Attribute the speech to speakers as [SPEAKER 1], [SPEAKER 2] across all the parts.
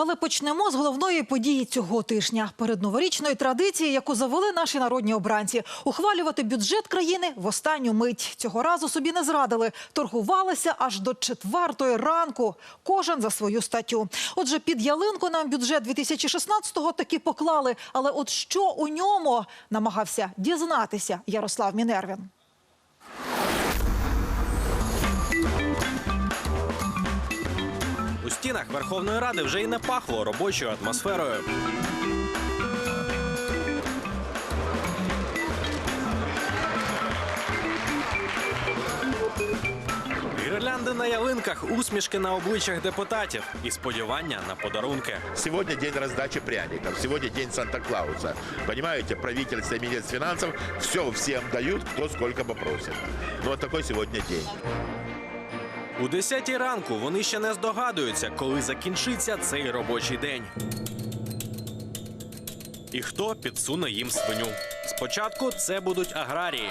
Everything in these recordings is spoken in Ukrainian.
[SPEAKER 1] Але почнемо з головної події цього тижня перед новорічної традиції, яку завели наші народні обранці. Ухвалювати бюджет країни в останню мить. Цього разу собі не зрадили. Торгувалися аж до четвертої ранку. Кожен за свою статтю. Отже, під ялинку нам бюджет 2016-го таки поклали. Але от що у ньому намагався дізнатися Ярослав Мінервін.
[SPEAKER 2] Стінах Верховної Ради вже й не пахло робочою атмосферою. Гірлянди на ялинках, усмішки на обличчях депутатів і сподівання на подарунки.
[SPEAKER 3] Сегодня день раздачи пряников, сегодня день Санта-Клауса. Понимаете, правительство и министр финансов все всем дают, кто сколько попросит. Ну, вот такой сегодня день.
[SPEAKER 2] У 10 ранку вони ще не здогадуються, коли закінчиться цей робочий день. І хто підсуне їм свиню. Спочатку це будуть аграрії.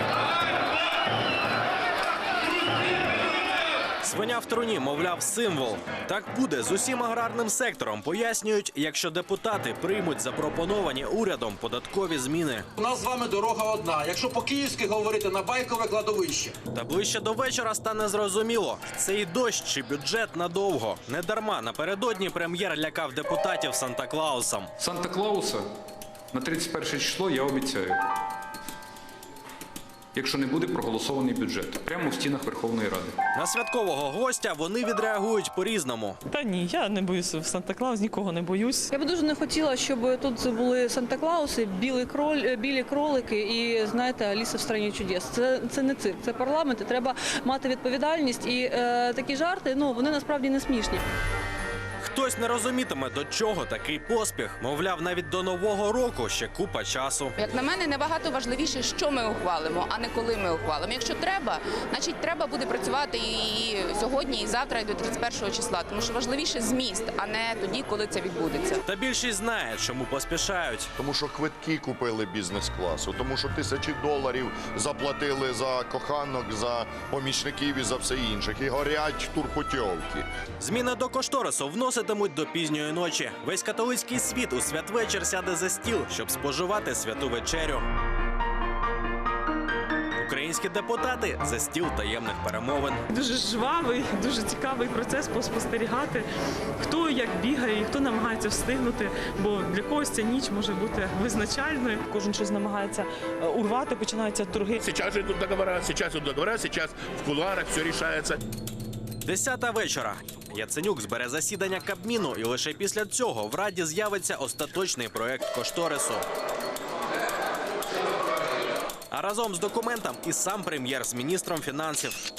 [SPEAKER 2] Свиня в труні, мовляв, символ. Так буде з усім аграрним сектором. Пояснюють, якщо депутати приймуть запропоновані урядом податкові зміни.
[SPEAKER 4] У нас з вами дорога одна. Якщо по-київськи говорити на байкове кладовище.
[SPEAKER 2] Та ближче до вечора стане зрозуміло. Цей дощ чи бюджет надовго. Не дарма напередодні прем'єр лякав депутатів Санта-Клаусом.
[SPEAKER 5] Санта-Клауса на 31 число я обіцяю. Якщо не буде проголосований бюджет прямо в стінах Верховної Ради.
[SPEAKER 2] На святкового гостя вони відреагують по-різному.
[SPEAKER 6] Та ні, я не боюся в Санта-Клаус, нікого не боюсь.
[SPEAKER 7] Я би дуже не хотіла, щоб тут були Санта-Клауси, білі кроль, е, білі кролики і знаєте, Аліса в страні чудес. Це, це не цирк, це парламент. і Треба мати відповідальність. І е, такі жарти, ну вони насправді не смішні.
[SPEAKER 2] Хтось не розумітиме, до чого такий поспіх. Мовляв, навіть до нового року ще купа часу.
[SPEAKER 8] Як на мене, набагато важливіше, що ми ухвалимо, а не коли ми ухвалимо. Якщо треба, значить треба буде працювати і сьогодні, і завтра, і до 31 числа. Тому що важливіше зміст, а не тоді, коли це відбудеться.
[SPEAKER 2] Та більшість знає, чому поспішають.
[SPEAKER 9] Тому що квитки купили бізнес-класу, тому що тисячі доларів заплатили за коханок, за помічників і за все інших. І горять турпутьовки.
[SPEAKER 2] Зміни до кошторису вноситимуть до пізньої ночі. Весь католицький світ у святвечір сяде за стіл, щоб споживати святу вечерю. Українські депутати за стіл таємних перемовин.
[SPEAKER 6] Дуже жвавий, дуже цікавий процес поспостерігати, хто як бігає і хто намагається встигнути, бо для когось ця ніч може бути визначальною. Кожен щось намагається е, урвати, починаються торги.
[SPEAKER 3] Же идут договора, сейчас идут договора, сейчас в кулуарах все решается.
[SPEAKER 2] Десята вечора. Яценюк збере засідання Кабміну, і лише після цього в Раді з'явиться остаточний проект кошторису. А разом з документом і сам прем'єр з міністром фінансів.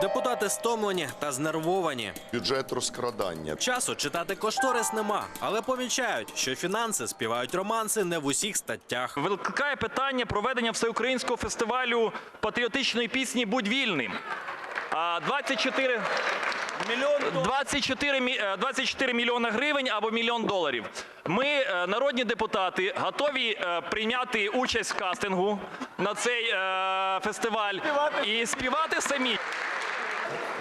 [SPEAKER 2] Депутати стомлені та знервовані.
[SPEAKER 9] Бюджет розкрадання.
[SPEAKER 2] Часу читати кошторис нема, але помічають, що фінанси співають романси не в усіх статтях.
[SPEAKER 10] Викликає питання проведення всеукраїнського фестивалю патріотичної пісні Будь вільним. А 24 Мільйон 24, мі- е, 24 мільйона гривень або мільйон доларів. Ми, е, народні депутати, готові е, прийняти участь в кастингу на цей фестиваль і співати самі.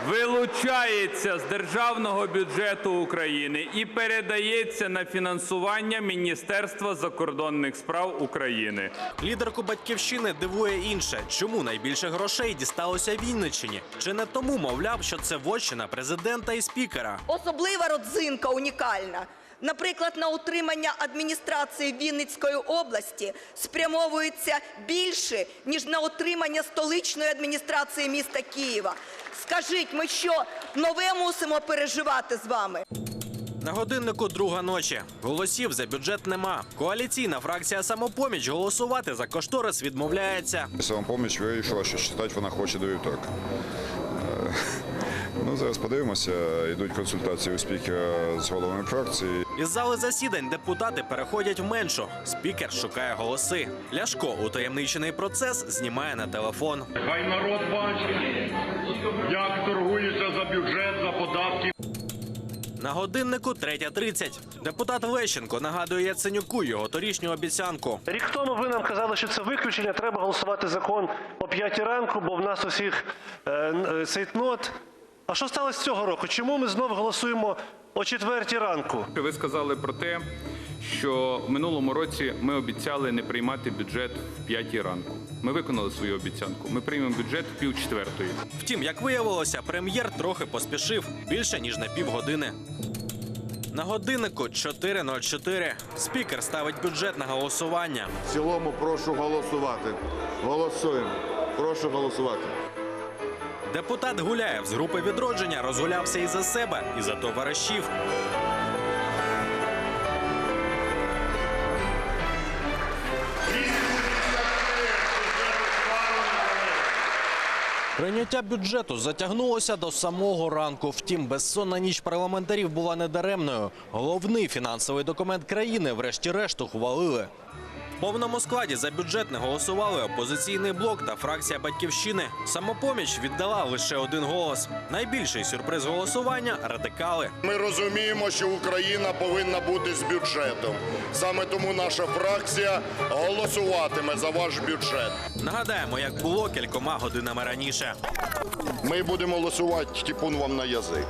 [SPEAKER 11] Вилучається з державного бюджету України і передається на фінансування Міністерства закордонних справ України.
[SPEAKER 2] Лідерку батьківщини дивує інше, чому найбільше грошей дісталося Вінниччині. Чи не тому, мовляв, що це вотчина президента і спікера.
[SPEAKER 12] Особлива родзинка унікальна. Наприклад, на утримання адміністрації Вінницької області спрямовується більше, ніж на утримання столичної адміністрації міста Києва. Скажіть, ми що нове мусимо переживати з вами?
[SPEAKER 2] На годиннику друга ночі. Голосів за бюджет нема. Коаліційна фракція самопоміч голосувати за кошторис відмовляється.
[SPEAKER 13] Самопоміч вирішила, що читати вона хоче до вівторка. Ну, зараз подивимося. Йдуть консультації у спікера з головами фракції.
[SPEAKER 2] Із зали засідань депутати переходять в меншу. Спікер шукає голоси. Ляшко утаємничений процес знімає на телефон.
[SPEAKER 11] Хай народ бачить, як торгуються за бюджет, за податки.
[SPEAKER 2] На годиннику 3.30. Депутат Лещенко нагадує Яценюку його торішню обіцянку.
[SPEAKER 10] Рік тому ви нам казали, що це виключення. Треба голосувати закон о 5 ранку, бо в нас усіх е, цейтнот.
[SPEAKER 14] А що сталося цього року? Чому ми знов голосуємо о четвертій ранку?
[SPEAKER 11] Ви сказали про те, що в минулому році ми обіцяли не приймати бюджет в п'ятій ранку. Ми виконали свою обіцянку. Ми приймемо бюджет в пів четвертої.
[SPEAKER 2] Втім, як виявилося, прем'єр трохи поспішив більше ніж на півгодини. На годиннику 4.04. Спікер ставить бюджет на голосування.
[SPEAKER 9] В цілому прошу голосувати. Голосуємо. Прошу голосувати.
[SPEAKER 2] Депутат Гуляєв з групи відродження розгулявся і за себе, і за товаришів. Прийняття бюджету затягнулося до самого ранку. Втім, безсонна ніч парламентарів була недаремною. Головний фінансовий документ країни, врешті-решт, ухвалили. Повному складі за бюджет не голосували опозиційний блок та фракція батьківщини. Самопоміч віддала лише один голос. Найбільший сюрприз голосування радикали.
[SPEAKER 9] Ми розуміємо, що Україна повинна бути з бюджетом. Саме тому наша фракція голосуватиме за ваш бюджет.
[SPEAKER 2] Нагадаємо, як було кількома годинами раніше.
[SPEAKER 9] Ми будемо голосувати тіпун вам на язик.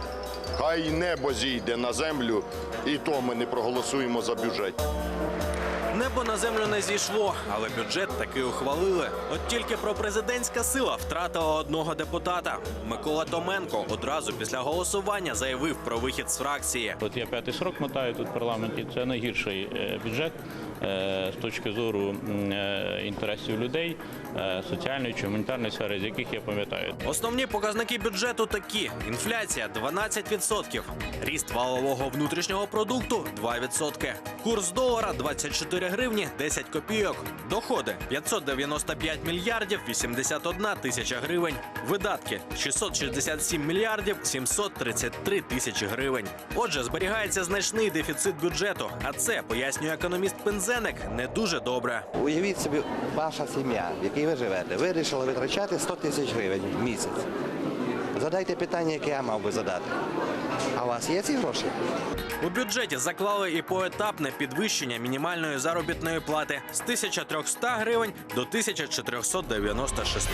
[SPEAKER 9] Хай небо зійде на землю, і то ми не проголосуємо за бюджет.
[SPEAKER 2] Небо на землю не зійшло, але бюджет таки ухвалили. От тільки пропрезидентська сила втратила одного депутата. Микола Томенко одразу після голосування заявив про вихід з фракції.
[SPEAKER 15] От я п'ятий срок мотаю тут в парламенті. Це найгірший е, бюджет е, з точки зору е, інтересів людей, соціальної чи гуманітарної сфери, з яких я пам'ятаю.
[SPEAKER 2] Основні показники бюджету такі: інфляція 12%, ріст валового внутрішнього продукту 2%, курс долара 24 гривні 10 копійок, доходи 595 мільярдів 81 тисяча гривень, видатки 667 мільярдів 733 тисячі гривень. Отже, зберігається значний дефіцит бюджету, а це пояснює економіст Пензеник не дуже добре.
[SPEAKER 16] Уявіть собі, ваша сім'я, в якій ви живете, вирішила витрачати 100 тисяч гривень в місяць. Задайте питання, яке я мав би задати. А у вас є ці гроші?
[SPEAKER 2] У бюджеті заклали і поетапне підвищення мінімальної заробітної плати з 1300 гривень до 1496.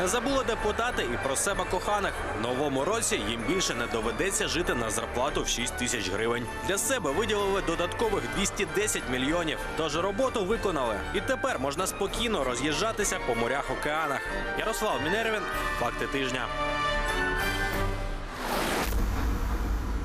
[SPEAKER 2] Не забули депутати і про себе коханих. В новому році їм більше не доведеться жити на зарплату в 6 тисяч гривень. Для себе виділили додаткових 210 мільйонів. Тож роботу виконали. І тепер можна спокійно роз'їжджатися по морях океанах. Ярослав Мінервін, факти тижня.